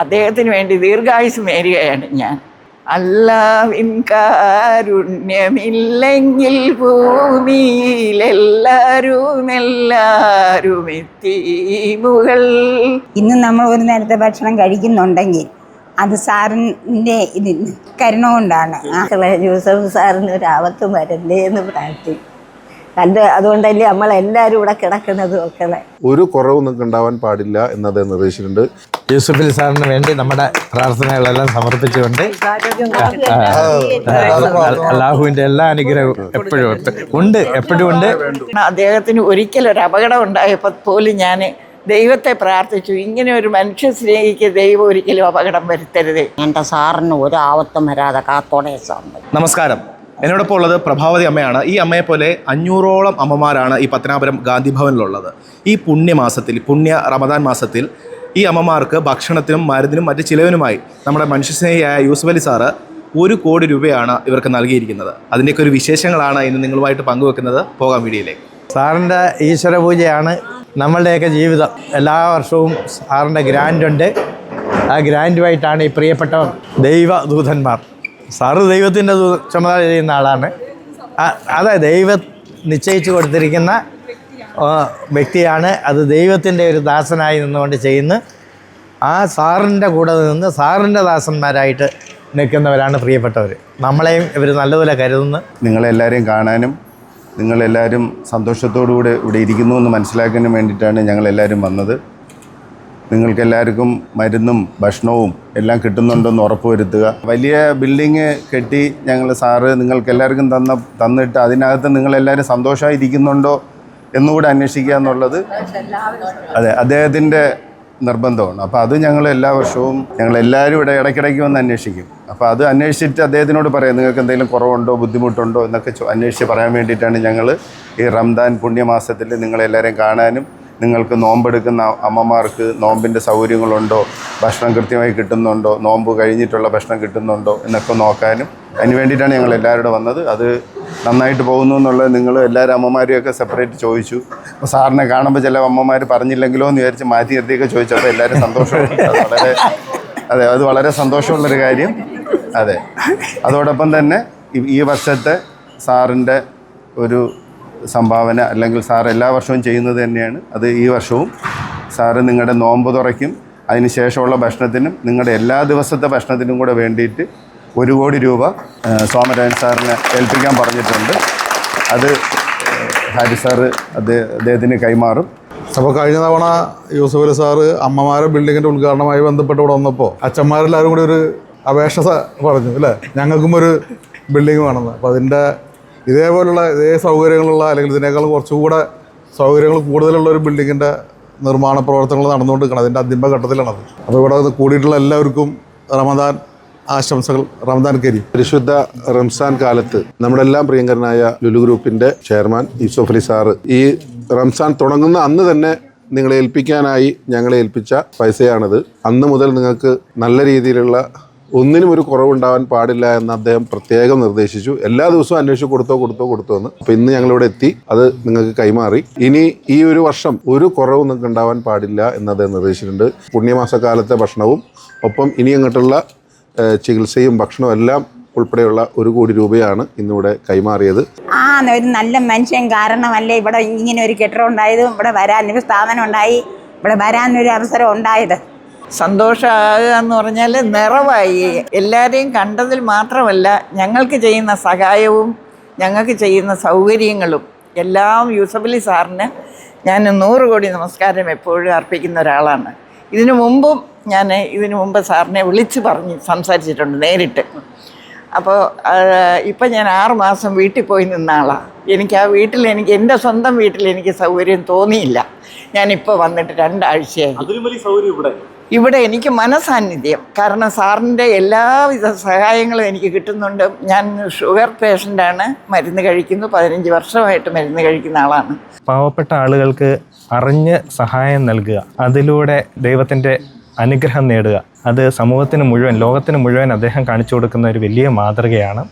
അദ്ദേഹത്തിന് വേണ്ടി ദീർഘായുസ് നേരുകയാണ് ഞാൻ. അല്ലാവിൻ കാരുണ്യമില്ലെങ്കിൽ ഭൂമിയിലെല്ലാരും എല്ലാരും എത്തിമുകൾ ഇന്ന് നമ്മൾ ഒരു നേരത്തെ ഭക്ഷണം കഴിക്കുന്നുണ്ടെങ്കിൽ അത് സാറിന്റെ ഇതിന് കരുണ കൊണ്ടാണ്. ആ ജോസഫ് സാറിന് ഒരു ആപത്തും വരണ്ടേ എന്ന് പ്രാർത്ഥിക്കും കണ്ട് അതുകൊണ്ടല്ലേ നമ്മൾ എല്ലാവരും ഇവിടെ കിടക്കുന്നത് മക്കളെ ഒരു കുറവ് നിങ്ങൾക്ക് ഉണ്ടാവാൻ പാടില്ല എന്നത് നിർദ്ദേശിച്ചിട്ടുണ്ട്. യൂസഫിൽ സാറിന് വേണ്ടി നമ്മുടെ പ്രാർത്ഥനകളെല്ലാം സമർപ്പിച്ചുകൊണ്ട് അള്ളാഹുവിന്റെ എല്ലാ അനുഗ്രഹവും എപ്പോഴും ഉണ്ട്. ഉണ്ട് എപ്പോഴും ഉണ്ട്. അദ്ദേഹത്തിന് ഒരിക്കലും ഒരു അപകടം ഉണ്ടായപ്പോൾ പോലും ഞാൻ ദൈവത്തെ പ്രാർത്ഥിച്ചു. ഇങ്ങനെ ഒരു മനുഷ്യ സ്നേഹിക്ക് ദൈവം ഒരിക്കലും അപകടം വരുത്തരുത്. എന്റെ സാറിന് ഒരു ആവത്തും വരാതെ കാത്തോടെ സാറിന് നമസ്കാരം. എന്നോടൊപ്പം ഉള്ളത് പ്രഭാവതി അമ്മയാണ്. ഈ അമ്മയെ പോലെ അഞ്ഞൂറോളം അമ്മമാരാണ് ഈ പത്തനാപുരം ഗാന്ധി ഭവനിലുള്ളത്. ഈ പുണ്യമാസത്തിൽ പുണ്യ റമദാൻ മാസത്തിൽ ഈ അമ്മമാർക്ക് ഭക്ഷണത്തിനും മരുന്നിനും മറ്റ് ചിലവിനുമായി നമ്മുടെ മനുഷ്യസ്നേഹിയായ യൂസുഫ് അലി സാറ് ഒരു കോടി രൂപയാണ് ഇവർക്ക് നൽകിയിരിക്കുന്നത്. അതിന്റെയൊക്കെ ഒരു വിശേഷങ്ങളാണ് ഇന്ന് നിങ്ങളുമായിട്ട് പങ്കുവെക്കുന്നത്. പോകാം വീഡിയോയിലേക്ക്. സാറിന്റെ ഈശ്വര പൂജയാണ് നമ്മളുടെയൊക്കെ ജീവിതം. എല്ലാ വർഷവും സാറിന്റെ ഗ്രാൻഡുണ്ട് ആ ഗ്രാൻഡുമായിട്ടാണ് ഈ പ്രിയപ്പെട്ട ദൈവദൂതന്മാർ. സാറ് ദൈവത്തിന്റെ ചുമതല ചെയ്യുന്ന ആളാണ്. അതെ ദൈവം നിശ്ചയിച്ചു കൊടുത്തിരിക്കുന്ന വ്യക്തിയാണ്. അത് ദൈവത്തിന്റെ ഒരു ദാസനായി നിന്നുകൊണ്ട് ചെയ്യുന്നു. ആ സാറിന്റെ കൂടെ നിന്ന് സാറിന്റെ ദാസന്മാരായിട്ട് നിൽക്കുന്നവരാണ് പ്രിയപ്പെട്ടവർ നമ്മളെയും ഇവർ നല്ലതുപോലെ കരുതുന്നു. നിങ്ങളെല്ലാവരെയും കാണാനും നിങ്ങളെല്ലാവരും സന്തോഷത്തോടുകൂടി ഇവിടെ ഇരിക്കുന്നു എന്ന് മനസ്സിലാക്കാനും വേണ്ടിയിട്ടാണ് ഞങ്ങളെല്ലാവരും വന്നത്. നിങ്ങൾക്കെല്ലാവർക്കും മരുന്നും ഭക്ഷണവും എല്ലാം കിട്ടുന്നുണ്ടെന്ന് ഉറപ്പുവരുത്തുക. വലിയ ബിൽഡിങ് കെട്ടി ഞങ്ങൾ സാറ് നിങ്ങൾക്ക് എല്ലാവർക്കും തന്ന തന്നിട്ട് അതിനകത്ത് നിങ്ങളെല്ലാവരും സന്തോഷമായിരിക്കുന്നുണ്ടോ എന്നുകൂടെ അന്വേഷിക്കുക എന്നുള്ളത് അതെ അദ്ദേഹത്തിന്റെ നിർബന്ധമാണ്. അപ്പോൾ അത് ഞങ്ങൾ എല്ലാ വർഷവും ഞങ്ങൾ എല്ലാവരും ഇവിടെ ഇടയ്ക്കിടയ്ക്ക് വന്ന് അന്വേഷിക്കും. അപ്പോൾ അത് അന്വേഷിച്ചിട്ട് അദ്ദേഹത്തിനോട് പറയാം നിങ്ങൾക്ക് എന്തെങ്കിലും കുറവുണ്ടോ ബുദ്ധിമുട്ടുണ്ടോ? എന്നൊക്കെ അന്വേഷിച്ച് പറയാൻ വേണ്ടിയിട്ടാണ് ഞങ്ങൾ ഈ റംദാൻ പുണ്യമാസത്തിൽ നിങ്ങളെല്ലാവരെയും കാണാനും നിങ്ങൾക്ക് നോമ്പെടുക്കുന്ന അമ്മമാർക്ക് നോമ്പിന്റെ സൗകര്യങ്ങളുണ്ടോ? ഭക്ഷണം കൃത്യമായി കിട്ടുന്നുണ്ടോ? നോമ്പ് കഴിഞ്ഞിട്ടുള്ള ഭക്ഷണം കിട്ടുന്നുണ്ടോ? എന്നൊക്കെ നോക്കാനും അതിന് വേണ്ടിയിട്ടാണ് ഞങ്ങൾ എല്ലാവരും വന്നത്. അത് നന്നായിട്ട് പോകുന്നു എന്നുള്ളത് നിങ്ങൾ എല്ലാവരും അമ്മമാരെയൊക്കെ സെപ്പറേറ്റ് ചോദിച്ചു. അപ്പോൾ സാറിനെ കാണുമ്പോൾ ചില അമ്മമാർ പറഞ്ഞില്ലെങ്കിലോ എന്ന് വിചാരിച്ച് മാറ്റി നിർത്തിയൊക്കെ ചോദിച്ചപ്പോൾ എല്ലാവരും സന്തോഷമുണ്ട്. വളരെ അതെ അത് വളരെ സന്തോഷമുള്ളൊരു കാര്യം. അതെ. അതോടൊപ്പം തന്നെ ഈ വർഷത്തെ സാറിന്റെ ഒരു സംഭാവന അല്ലെങ്കിൽ സാർ എല്ലാ വർഷവും ചെയ്യുന്നത് തന്നെയാണ്. അത് ഈ വർഷവും സാറ് നിങ്ങളുടെ നോമ്പ് തുറയ്ക്കും. അതിന് ശേഷമുള്ള ഭക്ഷണത്തിനും നിങ്ങളുടെ എല്ലാ ദിവസത്തെ ഭക്ഷണത്തിനും കൂടെ വേണ്ടിയിട്ട് ഒരു കോടി രൂപ സോമരാജൻ സാറിനെ ഏൽപ്പിക്കാൻ പറഞ്ഞിട്ടുണ്ട്. അത് ഹാരി സാറ് അദ്ദേഹത്തിന് കൈമാറും. അപ്പോൾ കഴിഞ്ഞ തവണ യൂസഫ് അലി സാറ് അമ്മമാരെ ബിൽഡിങ്ങിന്റെ ഉദ്ഘാടനമായി ബന്ധപ്പെട്ട് ഇവിടെ വന്നപ്പോൾ അച്ഛന്മാരെല്ലാവരും കൂടി ഒരു അപേക്ഷ പറഞ്ഞു അല്ലേ? ഞങ്ങൾക്കും ഒരു ബിൽഡിംഗ് വേണമെന്ന്. അപ്പോൾ അതിന്റെ ഇതേപോലുള്ള ഇതേ സൗകര്യങ്ങളുള്ള അല്ലെങ്കിൽ ഇതിനേക്കാൾ കുറച്ചുകൂടെ സൗകര്യങ്ങൾ കൂടുതലുള്ള ഒരു ബിൽഡിങ്ങിന്റെ നിർമ്മാണ പ്രവർത്തനങ്ങൾ നടന്നുകൊണ്ടിരിക്കണം അതിന്റെ അന്തിമഘട്ടത്തിലാണത് അപ്പോൾ ഇവിടെ കൂടിയിട്ടുള്ള എല്ലാവർക്കും റമദാൻ ആശംസകൾ. റമദാൻ കരീം. പരിശുദ്ധ റംസാൻ കാലത്ത് നമ്മുടെ എല്ലാം പ്രിയങ്കരനായ ലുലു ഗ്രൂപ്പിന്റെ ചെയർമാൻ യൂസഫ് അലി സാറ് ഈ റംസാൻ തുടങ്ങുന്ന അന്ന് തന്നെ നിങ്ങളെ ഏൽപ്പിക്കാനായി ഞങ്ങളെ ഏൽപ്പിച്ച പൈസയാണിത്. അന്ന് മുതൽ നിങ്ങൾക്ക് നല്ല രീതിയിലുള്ള ഒന്നിനും ഒരു കുറവുണ്ടാവാൻ പാടില്ല എന്ന് അദ്ദേഹം പ്രത്യേകം നിർദ്ദേശിച്ചു. എല്ലാ ദിവസവും അന്വേഷിച്ച് കൊടുത്തോ കൊടുത്തോ കൊടുത്തോ എന്ന്. അപ്പോൾ ഇന്ന് ഞങ്ങളിവിടെ എത്തി. അത് നിങ്ങൾക്ക് കൈമാറി. ഇനി ഈ ഒരു വർഷം ഒരു കുറവും നിങ്ങൾക്ക് ഉണ്ടാവാൻ പാടില്ല എന്ന് അദ്ദേഹം നിർദ്ദേശിച്ചിട്ടുണ്ട്. പുണ്യമാസക്കാലത്തെ ഭക്ഷണവും ഒപ്പം ഇനി അങ്ങോട്ടുള്ള ചികിത്സയും ഭക്ഷണവും എല്ലാം ഉൾപ്പെടെയുള്ള ഒരു കോടി രൂപയാണ് ഇന്നിവിടെ കൈമാറിയത്. ആ ഒരു നല്ല മനുഷ്യൻ കാരണമല്ലേ ഇവിടെ ഇങ്ങനെ ഒരു കെട്ടിടം ഉണ്ടായതും? ഇവിടെ വരാൻ ഒരു സ്ഥാപനം ഉണ്ടായി. ഇവിടെ വരാനൊരു അവസരം ഉണ്ടായത്. സന്തോഷമാകുക എന്ന് പറഞ്ഞാൽ നിറവായി. എല്ലാവരെയും കണ്ടതിൽ മാത്രമല്ല ഞങ്ങൾക്ക് ചെയ്യുന്ന സഹായവും ഞങ്ങൾക്ക് ചെയ്യുന്ന സൗകര്യങ്ങളും എല്ലാം യൂസഫലി സാറിന് ഞാൻ നൂറ് കോടി നമസ്കാരം എപ്പോഴും അർപ്പിക്കുന്ന ഒരാളാണ്. ഇതിനു മുമ്പും ഞാൻ ഇതിനു മുമ്പ് സാറിനെ വിളിച്ച് പറഞ്ഞ് സംസാരിച്ചിട്ടുണ്ട് നേരിട്ട്. അപ്പോൾ ഇപ്പം ഞാൻ ആറ് മാസം വീട്ടിൽ പോയി നിന്ന ആളാണ് എനിക്ക് ആ വീട്ടിൽ എനിക്ക് എന്റെ സ്വന്തം വീട്ടിൽ എനിക്ക് സൗകര്യം തോന്നിയില്ല. ഞാനിപ്പോൾ വന്നിട്ട് രണ്ടാഴ്ചയായി. ഇവിടെ എനിക്ക് മനസാന്നിധ്യം. കാരണം സാറിന്റെ എല്ലാവിധ സഹായങ്ങളും എനിക്ക് കിട്ടുന്നുണ്ട്. ഞാൻ ഷുഗർ പേഷ്യന്റാണ്. മരുന്ന് കഴിക്കുന്നു. പതിനഞ്ച് വർഷമായിട്ട് മരുന്ന് കഴിക്കുന്ന ആളാണ്. പാവപ്പെട്ട ആളുകൾക്ക് അറിഞ്ഞ് സഹായം നൽകുക. അതിലൂടെ ദൈവത്തിന്റെ അനുഗ്രഹം നേടുക. അത് സമൂഹത്തിന് മുഴുവൻ ലോകത്തിന് മുഴുവൻ അദ്ദേഹം കാണിച്ചു കൊടുക്കുന്ന ഒരു വലിയ മാതൃകയാണ്.